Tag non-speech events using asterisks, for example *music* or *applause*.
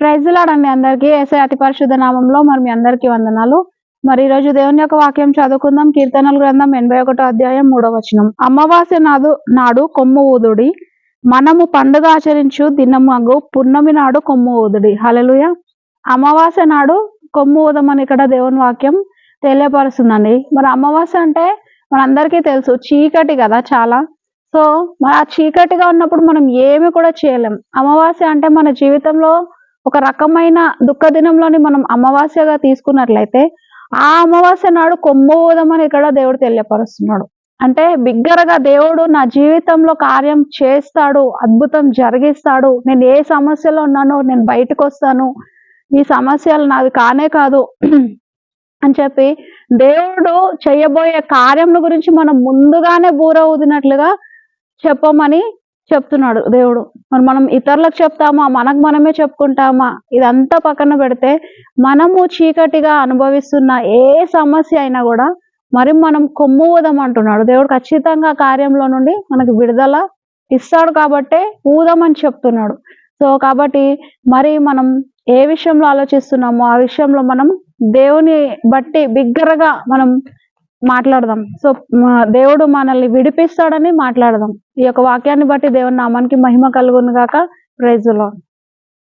Praise లాడండి అందరికీ. ఏసై అతి పరిశుద్ధ నామంలో మరి మీ అందరికీ వందనాలు. మరి ఈ రోజు దేవుని యొక్క వాక్యం చదువుకుందాం. కీర్తనల గ్రంథం ఎనభై ఒకటో అధ్యాయం మూడో వచనం. అమావాస్య నాడు నాడు కొమ్ము ఊదుడి. మనము పండుగ ఆచరించు దినమగు పున్నమి నాడు కొమ్ము ఊదుడి. హలలుయ అమావాస్య నాడు కొమ్ము ఊదమని ఇక్కడ దేవుని వాక్యం తెలియపరుస్తుందండి. మరి అమావాస్య అంటే మనందరికీ తెలుసు చీకటి కదా చాలా. సో మరి ఆ చీకటిగా ఉన్నప్పుడు మనం ఏమి కూడా చేయలేం. అమావాస్య అంటే మన జీవితంలో ఒక రకమైన దుఃఖ దినంలోని మనం అమావాస్యగా తీసుకున్నట్లయితే ఆ అమావాస్య నాడు కొమ్మోదమని ఇక్కడ దేవుడు తెలియపరుస్తున్నాడు. అంటే బిగ్గరగా దేవుడు నా జీవితంలో కార్యం చేస్తాడు అద్భుతం జరిగిస్తాడు నేను ఏ సమస్యలో ఉన్నానో నేను బయటకు వస్తాను ఈ సమస్యలు నావి కానే కాదు *clears throat* అని చెప్పి దేవుడు చేయబోయే కార్యముల గురించి మనం ముందుగానే బూర ఊదినట్లుగా చెప్పమని చెప్తున్నాడు దేవుడు. మరి మనం ఇతరులకు చెప్తామా? మనకు మనమే చెప్పుకుంటామా? ఇదంతా పక్కన పెడితే మనము చీకటిగా అనుభవిస్తున్న ఏ సమస్య అయినా కూడా మరి మనం కొమ్ము ఊదం అంటున్నాడు. దేవుడు ఖచ్చితంగా కార్యంలో నుండి మనకు విడుదల ఇస్తాడు కాబట్టే ఊదమని చెప్తున్నాడు. సో కాబట్టి మరి మనం ఏ విషయంలో ఆలోచిస్తున్నామో ఆ విషయంలో మనం దేవుని బట్టి బిగ్గరగా మనం మాట్లాడదాం. సో దేవుడు మనల్ని విడిపిస్తాడని మాట్లాడదాం. ఈ యొక్క వాక్యాన్ని బట్టి దేవుని నామానికి మహిమ కలుగును గాక. ప్రైజులో